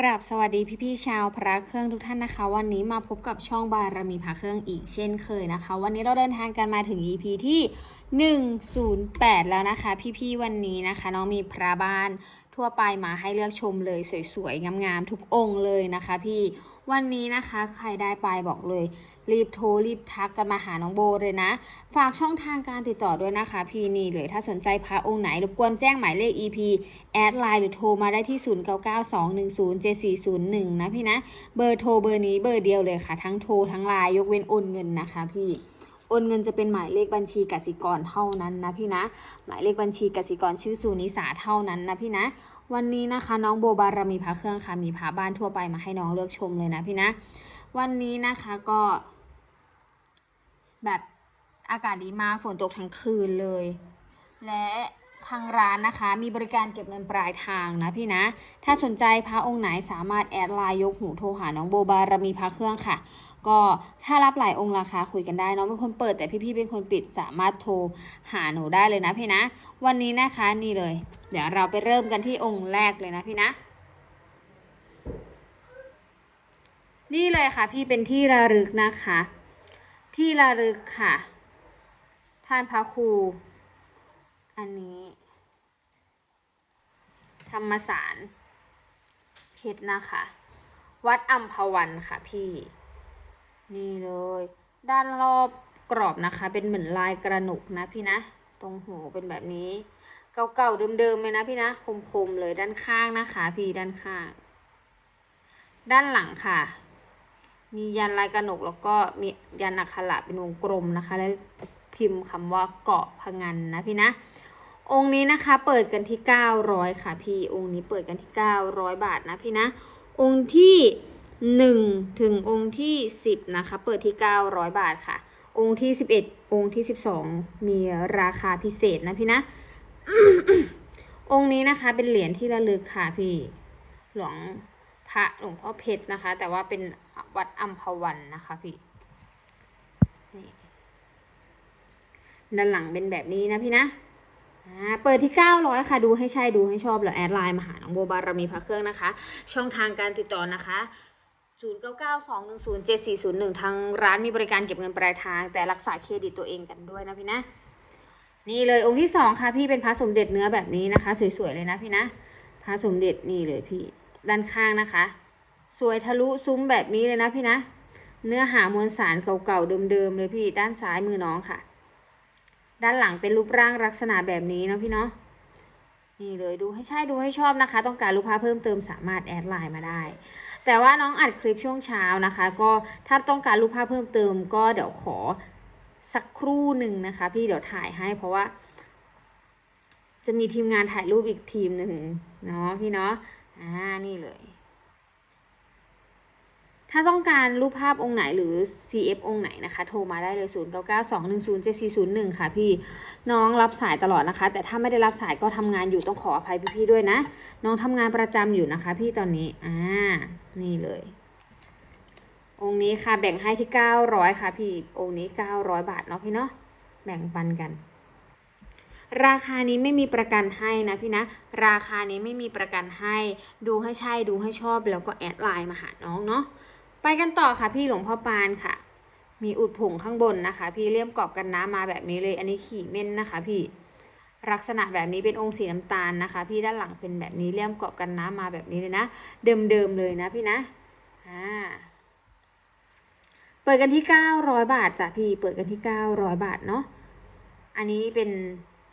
กราบสวัสดีพี่ๆชาวพระเครื่องทุกท่านนะคะ วันนี้มาพบกับช่องบารมีพระเครื่องอีกเช่นเคยนะคะ วันนี้เราเดินทางกันมาถึง EP ที่ 108 แล้วนะคะ พี่ๆวันนี้นะคะน้องมีพระบ้านทั่วไปมาให้เลือกชมเลยสวยๆงามๆทุกองค์เลยนะคะ พี่วันนี้นะคะใครได้ไปบอกเลย รีบโทรรีบทักกันมาหาน้องโบเลยนะ ฝากช่องทางการติดต่อด้วยนะคะ พี่นี่เลยถ้าสนใจพระองค์ไหนรบกวนแจ้งหมายเลข EP แอดไลน์หรือโทรมาได้ที่ 0992107401 นะพี่นะ เบอร์โทรเบอร์นี้เบอร์เดียวเลยค่ะ ทั้งโทรทั้งไลน์ยกเว้นโอนเงินนะคะพี่โอนเงินจะเป็นหมายเลขบัญชีกสิกรเท่านั้นนะพี่นะ หมายเลขบัญชีกสิกรชื่อสุนิสาเท่านั้นนะพี่นะ วันนี้นะคะ น้องโบบารมีพระเครื่องค่ะมีพระบ้านทั่วไปมาให้น้องเลือกชมเลยนะพี่นะ วันนี้นะคะก็ แบบอากาศดีมากฝนตกทั้งคืนเลย และทางร้านนะคะ มีบริการเก็บเงินปลายทางนะพี่นะ ถ้าสนใจพระองค์ไหนสามารถแอดไลน์ยกหูโทรหาน้องโบบารมีพระเครื่องค่ะ ก็ถ้ารับหลายองค์ราคาคุยกันได้น้องเป็นคนเปิดแต่พี่ๆเป็นคนปิดสามารถโทรหาหนูได้เลยนะพี่นะ วันนี้นะคะนี่เลย เดี๋ยวเราไปเริ่มกันที่องค์แรกเลยนะพี่นะ นี่เลยค่ะ พี่เป็นที่ระลึกนะคะ ที่ระลึกค่ะ ท่านพระครู อันนี้ ธรรมสารเพชรนะคะ วัดอัมพวันค่ะพี่ นี่เลย ด้านรอบกรอบนะคะ เป็นเหมือนลายกระหนกนะพี่นะ ตรงหูเป็นแบบนี้ เก่าๆเดิมๆเลยนะพี่นะ คมๆเลยด้านข้างนะคะ พี่ด้านข้าง ด้านหลังค่ะ มียันลายกระหนกแล้วก็มียันอักขระเป็นวงกลมนะคะ แล้วพิมพ์คำว่าเกาะพะงันนะพี่นะ องค์นี้นะคะเปิดกันที่ 900 ค่ะพี่ องค์นี้เปิดกันที่ 900 บาทนะพี่นะ องค์ที่1ถึงองค์ที่ 10 นะคะ เปิดที่ 900 บาทค่ะ องค์ที่ 11 องค์ที่ 12 มีราคาพิเศษนะพี่นะ องค์นี้นะคะเป็นเหรียญที่ระลึกค่ะพี่ หลวงพระหลวงพ่อเพชรนะคะ แต่ว่าเป็น วัดอัมพวันนะคะพี่นี่ด้านหลังเป็นแบบนี้นะพี่นะเปิดที่ 900 ค่ะ ดูให้ใช่ ดูให้ชอบแล้วแอดไลน์มาหาน้องโบบารมีพระเครื่องนะคะ ช่องทางการติดต่อนะคะ 0992107401 ทางร้านมีบริการเก็บเงินปลายทาง แต่รักษาเครดิตตัวเองกันด้วยนะพี่นะ นี่เลยองค์ที่สองค่ะ พี่เป็นพระสมเด็จเนื้อแบบนี้นะคะ สวยๆเลยนะพี่นะ พระสมเด็จนี่เลยพี่ ด้านข้างนะคะ สวยทะลุซุ้มแบบนี้เลยนะพี่นะ เนื้อหามวลสารเก่าๆเดิมๆเลยพี่ด้านซ้ายมือน้องค่ะ ด้านหลังเป็นรูปร่างลักษณะแบบนี้เนาะพี่เนาะนี่เลยดูให้ใช่ดูให้ชอบนะคะ ต้องการรูปภาพเพิ่มเติมสามารถแอดไลน์มาได้ แต่ว่าน้องอัดคลิปช่วงเช้านะคะ ก็ถ้าต้องการรูปภาพเพิ่มเติม ก็เดี๋ยวขอสักครู่หนึ่งนะคะ พี่เดี๋ยวถ่ายให้เพราะว่า จะมีทีมงานถ่ายรูปอีกทีมหนึ่งเนาะพี่เนาะอ่านี่เลย ถ้าต้องการรูปภาพองค์ไหนหรือ CF องค์ไหนนะคะ โทรมาได้เลย 0 9 9 2 1 0 7 4 0 1 ค่ะพี่ น้องรับสายตลอดนะคะ แต่ถ้าไม่ได้รับสายก็ทำงานอยู่ต้องขออภัยพี่ๆด้วยนะ น้องทำงานประจำอยู่นะคะ พี่ตอนนี้ อ่า นี่เลย องค์นี้ค่ะ แบ่งให้ที่ 900 ค่ะ พี่ องค์นี้ 900 บาทเนาะพี่เนาะ แบ่งปันกันราคานี้ไม่มีประกันให้นะพี่นะ ราคานี้ไม่มีประกันให้ ดูให้ใช่ดูให้ชอบแล้วก็แอดไลน์มาหาน้องเนาะ ไปกันต่อค่ะพี่หลวงพ่อปานค่ะ มีอุดผงข้างบนนะคะ พี่เลี่ยมกรอบกันน้ำมาแบบนี้เลย อันนี้ขี่เม่นนะคะ พี่ลักษณะแบบนี้เป็นองค์สีน้ำตาลนะคะ พี่ด้านหลังเป็นแบบนี้เลี่ยมกรอบกันน้ำมาแบบนี้เลยนะ เดิมๆเลยนะพี่นะอ่าเปิดกันที่ 900 บาทจ้ะพี่เปิดกันที่ 900 บาทเนาะอันนี้เป็น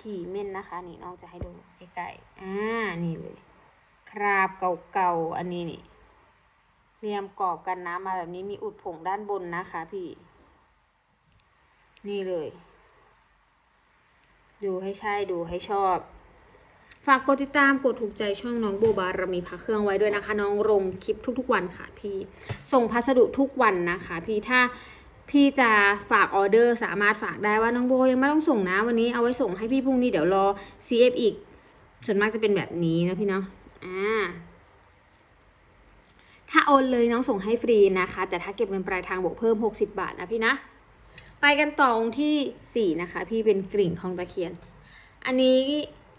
ขี่เม่นนะคะ นี่น้องจะให้ดูใกล้ๆอ่านี่เลย คราบเก่าๆอันนี้นี่ เรียมกรอบกันน้ำมาแบบนี้มีอุดผงด้านบนนะคะพี่ นี่เลย ดูให้ใช่ดูให้ชอบ ฝากกดติดตามกดถูกใจช่องน้องโบบารมีพระเครื่องไว้ด้วยนะคะ น้องลงคลิปทุกๆวันค่ะพี่ ส่งพัสดุทุกวันนะคะ พี่ถ้าพี่จะฝากออเดอร์สามารถฝากได้ว่าน้องโบยังไม่ต้องส่งนะวันนี้เอาไว้ส่งให้พี่พรุ่งนี้เดี๋ยวรอ CF อีก ส่วนมากจะเป็นแบบนี้นะพี่เนาะอ่า ถ้าโอนเลยน้องส่งให้ฟรีนะคะ แต่ถ้าเก็บเงินปลายทางบวกเพิ่ม 60 บาทนะพี่นะ ไปกันต่อองค์ที่ 4 นะคะ พี่เป็นกริ่งของตะเคียน อันนี้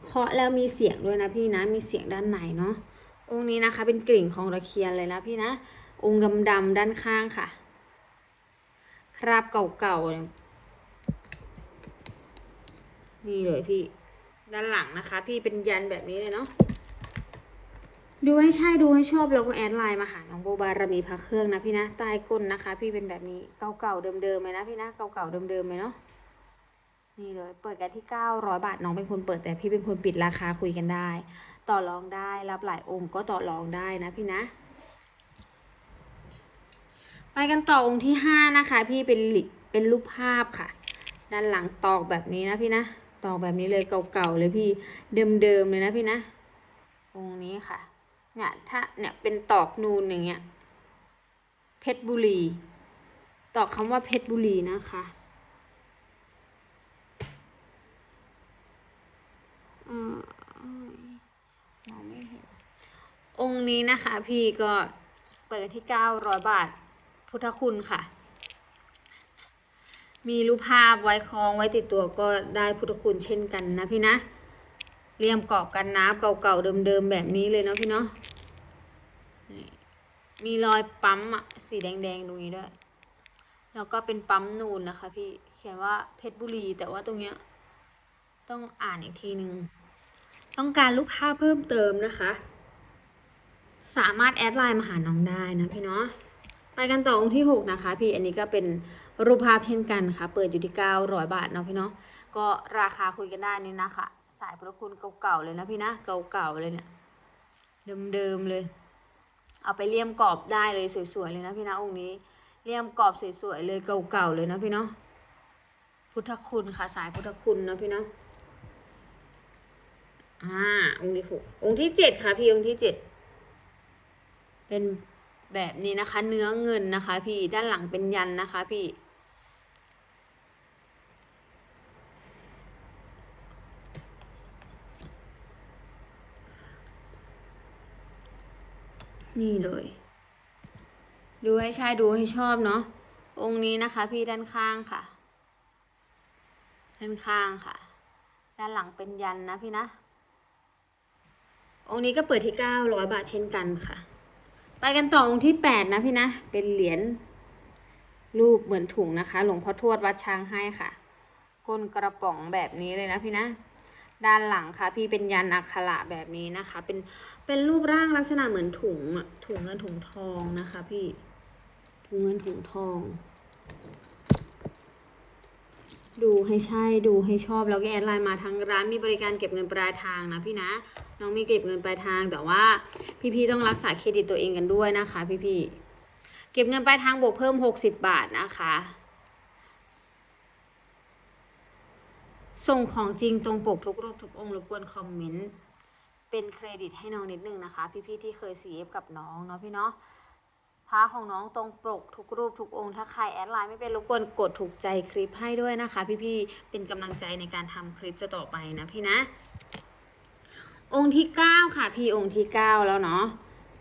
เคาะแล้วมีเสียงด้วยนะพี่นะ มีเสียงด้านในเนาะ องค์นี้นะคะเป็นกลิ่งของตะเคียนเลยนะพี่นะ องค์ดำๆด้านข้างค่ะ คราบเก่าๆ นี่เลยพี่ ด้านหลังนะคะ พี่เป็นยันแบบนี้เลยเนาะ ดูให้ใช่ดูให้ชอบแล้วก็แอดไลน์มาหาน้องโบบารมีพระเครื่องนะพี่นะใต้ก้นนะคะ พี่เป็นแบบนี้เก่าๆเดิมๆเลยนะพี่นะเก่าๆเดิมๆเลยเนาะนี่เลยเปิดกันที่เก้าร้อยบาทน้องเป็นคนเปิดแต่พี่เป็นคนปิดราคาคุยกันได้ ต่อรองได้รับหลายองค์ก็ต่อรองได้นะพี่นะ ไปกันต่อองค์ที่ห้านะคะ พี่เป็นเป็นรูปภาพค่ะ ด้านหลังตอกแบบนี้นะพี่นะตอกแบบนี้เลยเก่าๆเลยพี่เดิมๆเลยนะพี่นะองค์นี้ค่ะ เนี่ยถ้าเนี่ยเป็นตอกนูนอย่างเงี้ยเพชรบุรี ตอกคำว่าเพชรบุรีนะคะเอ่อมองไม่เห็นองค์นี้นะคะ พี่ก็เปิดที่เก้าร้อยบาท พุทธคุณค่ะ มีรูปภาพไว้คล้องไว้ติดตัวก็ได้พุทธคุณเช่นกันนะพี่นะ เรียมกรอบกันน้ำเก่าๆเดิมๆแบบนี้เลยเนาะพี่เนาะมีรอยปั๊มอะสีแดงๆตรงนี้ด้วย แล้วก็เป็นปั๊มนูนนะคะ พี่เขียนว่าเพชรบุรี แต่ว่าตรงเนี้ยต้องอ่านอีกทีหนึงต้องการรูปภาพเพิ่มเติมนะคะ สามารถแอดไลน์มาหาน้องได้นะพี่เนาะไปกันต่อองค์ที่หกนะคะ พี่อันนี้ก็เป็นรูปภาพเช่นกันค่ะ เปิดอยู่ที่เก้าร้อยบาทเนาะพี่เนาะก็ราคาคุยกันได้นี่นะคะ สายพุทธคุณเก่าๆเลยนะพี่นะเก่าๆเลยเนี่ยเดิมๆเลย เอาไปเลี่ยมกรอบได้เลยสวยๆเลยนะพี่นะองค์นี้เลี่ยมกรอบสวยๆเลยเก่าๆเลยนะพี่เนาะพุทธคุณค่ะสายพุทธคุณนะพี่เนาะอ่าองค์ที่หกองค์ที่เจ็ดค่ะพี่องค์ที่เจ็ดเป็นแบบนี้นะคะ เนื้อเงินนะคะ พี่ด้านหลังเป็นยันนะคะ พี่ นี่เลย ดูให้ใช่ดูให้ชอบเนาะองค์นี้นะคะ พี่ด้านข้างค่ะ ด้านข้างค่ะ ด้านหลังเป็นยันนะพี่นะ องค์นี้ก็เปิดที่เก้าร้อยบาทเช่นกันค่ะ ไปกันต่อองค์ที่แปดนะพี่นะ เป็นเหรียญรูปเหมือนถุงนะคะ หลวงพ่อทวดวัดช้างให้ค่ะก้นกระป๋องแบบนี้เลยนะพี่นะ ด้านหลังค่ะ พี่เป็นยันอักขระแบบนี้นะคะ เป็นเป็นรูปร่างลักษณะเหมือนถุงถุงเงินถุงทองนะคะ พี่ถุงเงินถุงทอง ดูให้ใช่ดูให้ชอบแล้วก็แอดไลน์มาทางร้านมีบริการเก็บเงินปลายทางนะพี่นะน้องมีเก็บเงินปลายทางแต่ว่าพี่ๆต้องรักษาเครดิตตัวเองกันด้วยนะคะ พี่ๆเก็บเงินปลายทางบวกเพิ่มหกสิบบาทนะคะ ส่งของจริงตรงปกทุกรูปทุกองค์รบกวนคอมเมนต์เป็นเครดิตให้น้องนิดนึงนะคะ พี่ๆที่เคย CF กับน้องเนาะพี่เนาะพระของน้องตรงปกทุกรูปทุกองค์ ถ้าใครแอดไลน์ไม่เป็นรบกวนกดถูกใจคลิปให้ด้วยนะคะ พี่ๆเป็นกำลังใจในการทำคลิปจะต่อไปนะพี่นะ องค์ที่เก้าค่ะ พี่องค์ที่เก้าแล้วเนาะ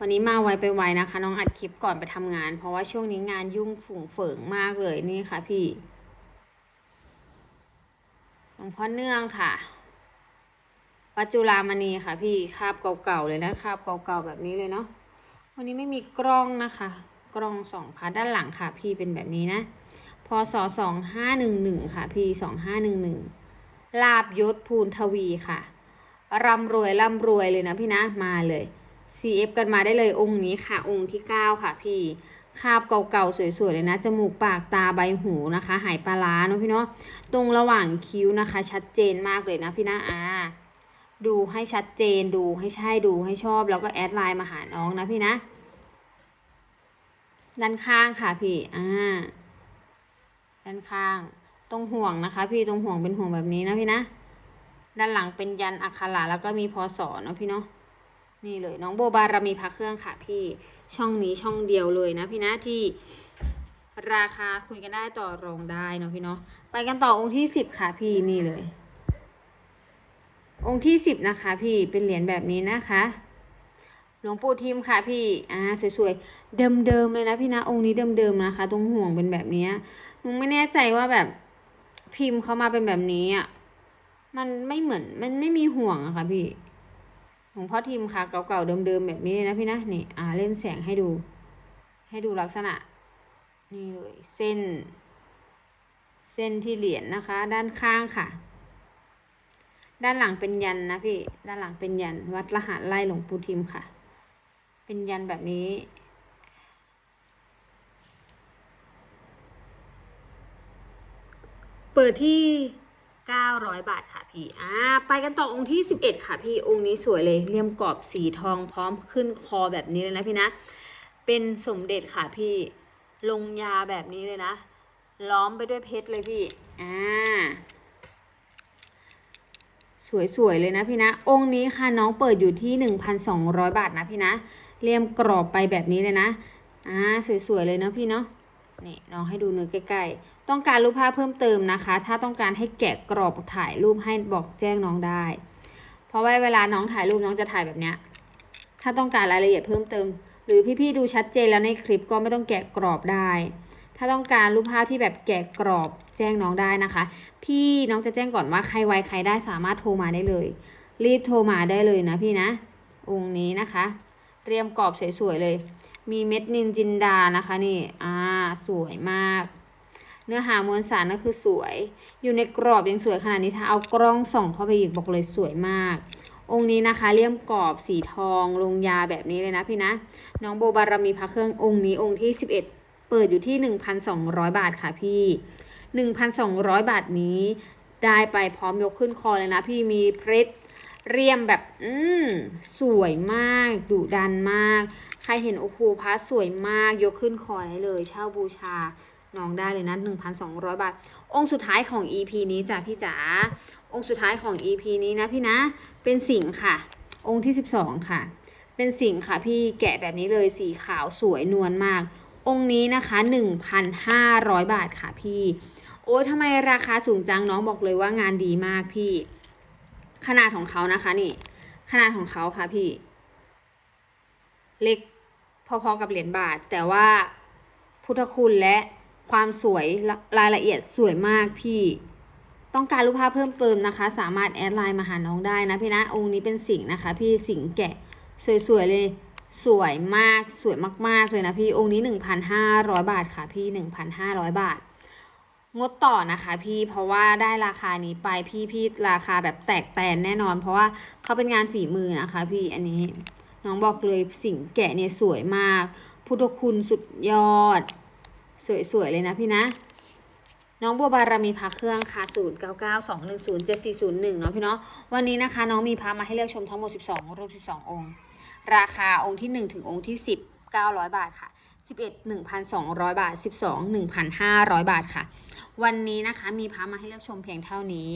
วันนี้มาไวไปไวนะคะ น้องอัดคลิปก่อนไปทำงาน เพราะว่าช่วงนี้งานยุ่งฝุ่งเฟิงมากเลยนี่ค่ะพี่ ลวงพ่อเนื่องค่ะปัจจุรามณีค่ะ พี่คาบเก่าๆเลยนะคาบเก่าๆแบบนี้เลยเนาะวันนี้ไม่มีกล้องนะคะ กล้องสองพันด้านหลังค่ะ พี่เป็นแบบนี้นะพศสองห้าหนึ่งหนึ่งค่ะ พี่สองห้าหนึ่งหนึ่งลาบยศภูนทวีค่ะร่ำรวยร่ำรวยเลยนะพี่นะมาเลย CF กันมาได้เลยองค์นี้ค่ะ องค์ที่เก้าค่ะ พี่ คาบเก่าๆสวยๆเลยนะจมูกปากตาใบหูนะคะ หายปลาร้าเนาะพี่เนาะตรงระหว่างคิ้วนะคะ ชัดเจนมากเลยนะพี่นะอ่าดูให้ชัดเจนดูให้ใช่ดูให้ชอบ แล้วก็แอดไลน์มาหาน้องนะพี่นะด้านข้างค่ะพี่อ่าด้านข้างตรงห่วงนะคะ พี่ตรงห่วงเป็นห่วงแบบนี้นะพี่นะด้านหลังเป็นยันอักขระแล้วก็มีพอสอเนาะพี่เนาะ นี่เลยน้องโบบารมีพระเครื่องค่ะพี่ช่องนี้ช่องเดียวเลยนะพี่นะที่ราคาคุยกันได้ต่อรองได้เนาะพี่เนาะไปกันต่อองค์ที่สิบค่ะพี่นี่เลย องค์ที่สิบนะคะ พี่เป็นเหรียญแบบนี้นะคะหลวงปู่ทิมค่ะพี่อ่าสวยๆเดิมๆเลยนะพี่นะองค์นี้เดิมๆนะคะ ตรงห่วงเป็นแบบนี้หนูไม่แน่ใจว่าแบบพิมพ์เขามาเป็นแบบนี้อะมันไม่เหมือนมันไม่มีห่วงอะค่ะพี่ หลวงพ่อทิมค่ะเก่าๆเดิมๆแบบนี้นะพี่นะนี่อ่าเล่นแสงให้ดู ให้ดูลักษณะ นี่เลยเส้น เส้นที่เหรียญนะคะ ด้านข้างค่ะ ด้านหลังเป็นยันนะพี่ ด้านหลังเป็นยันวัดรหัสไล่หลวงปู่ทิมค่ะ เป็นยันแบบนี้เปิดที่ 900 บาทค่ะพี่อ่าไปกันต่อองค์ที่ 11 ค่ะพี่องค์นี้สวยเลยเลี่ยมกรอบสีทองพร้อมขึ้นคอแบบนี้เลยนะพี่นะ เป็นสมเด็จค่ะพี่ลงยาแบบนี้เลยนะ ล้อมไปด้วยเพชรเลยพี่อ่าสวยๆเลยนะพี่นะ องค์นี้ค่ะน้องเปิดอยู่ที่ 1,200 บาทนะพี่นะเลี่ยมกรอบไปแบบนี้เลยนะอ่าสวยๆเลยนะพี่เนาะนี่น้องให้ดูเนื้อใกล้ๆ ต้องการรูปภาพเพิ่มเติมนะคะ ถ้าต้องการให้แกะกรอบถ่ายรูปให้บอกแจ้งน้องได้ เพราะว่าเวลาน้องถ่ายรูปน้องจะถ่ายแบบเนี้ย ถ้าต้องการรายละเอียดเพิ่มเติม หรือพี่ๆดูชัดเจนแล้วในคลิปก็ไม่ต้องแกะกรอบได้ ถ้าต้องการรูปภาพที่แบบแกะกรอบแจ้งน้องได้นะคะ พี่น้องจะแจ้งก่อนว่าใครไวใครได้สามารถโทรมาได้เลย รีบโทรมาได้เลยนะพี่นะ องค์นี้นะคะเตรียมกรอบสวยๆเลย มีเม็ดนินจินดานะคะนี่ อ่า สวยมาก เนื้อหามวลสารก็คือสวย อยู่ในกรอบยังสวยขนาดนี้ถ้าเอากล้องส่องเข้าไปอีกบอกเลยสวยมาก องค์นี้นะคะเลี่ยมกรอบสีทองลงยาแบบนี้เลยนะพี่นะ น้องโบบารมีพระเครื่ององค์นี้องค์ที่ 11 เปิดอยู่ที่ 1,200 บาทค่ะพี่ 1,200 บาทนี้ได้ไปพร้อมยกขึ้นคอเลยนะพี่มีเพชรเรียมแบบอืมสวยมากดุดันมาก ใครเห็นโอ้โหพระสวยมากยกขึ้นคอได้เลย เช่าบูชา น้องได้เลยนะ 1,200 บาท องค์สุดท้ายของ EP นี้จ้ะพี่จ๋า องค์สุดท้ายของ EP นี้นะพี่นะ เป็นสิงห์ค่ะ องค์ที่ 12 ค่ะ เป็นสิงห์ค่ะพี่แกะแบบนี้เลยสีขาวสวยนวลมาก องค์นี้นะคะ 1,500 บาทค่ะพี่ โอ้ยทำไมราคาสูงจังน้องบอกเลยว่างานดีมากพี่ ขนาดของเขานะคะนี่ ขนาดของเขาค่ะพี่ เล็กพอๆกับเหรียญบาท แต่ว่าพุทธคุณและ ความสวยละรายละเอียดสวยมากพี่ ต้องการรูปภาพเพิ่มเติมนะคะ สามารถแอดไลน์มาหาน้องได้นะพี่นะองค์นี้เป็นสิงนะคะ พี่สิงแกะสวยๆเลย สวยมากสวยมากๆเลยนะพี่องค์นี้1,500บาทค่ะพี่1,500บาท งดต่อนะคะพี่เพราะว่าได้ราคานี้ไปพี่พี่ราคาแบบแตกแตนแน่นอน เพราะว่าเขาเป็นงานฝีมือนะคะ พี่อันนี้น้องบอกเลยสิงแกะเนี่ยสวยมาก พุทธคุณสุดยอด สวยๆเลยนะพี่นะ น้องบัวบารมีพระเครื่องค่ะ0 9 9 2 1 0 7 4 0 1เนาะพี่เนาะวันนี้นะคะ น้องมีพระมาให้เลือกชมทั้งหมด12รูป12องค์ ราคาองค์ที่1ถึงองค์ที่10 900บาทค่ะ11 1,200บาท12 1,500บาทค่ะวันนี้นะคะมีพระมาให้เลือกชมเพียงเท่านี้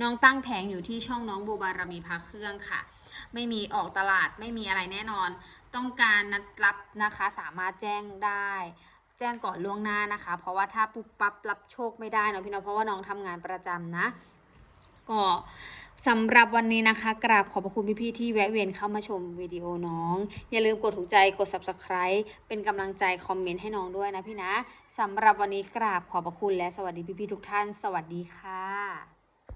น้องตั้งแผงอยู่ที่ช่องน้องบัวบารมีพระเครื่องค่ะ ไม่มีออกตลาดไม่มีอะไรแน่นอน ต้องการนัดรับนะคะสามารถแจ้งได้ แจ้งก่อนล่วงหน้านะคะ เพราะว่าถ้าปุ๊บปั๊บรับโชคไม่ได้เนาะพี่เนาะเพราะว่าน้องทำงานประจำนะ ก็สำหรับวันนี้นะคะ กราบขอบพระคุณพี่ๆที่แวะเวียนเข้ามาชมวิดีโอน้อง อย่าลืมกดถูกใจกด subscribe เป็นกำลังใจคอมเมนต์ให้น้องด้วยนะพี่นะสำหรับวันนี้กราบขอบพระคุณและสวัสดีพี่ๆทุกท่าน สวัสดีค่ะ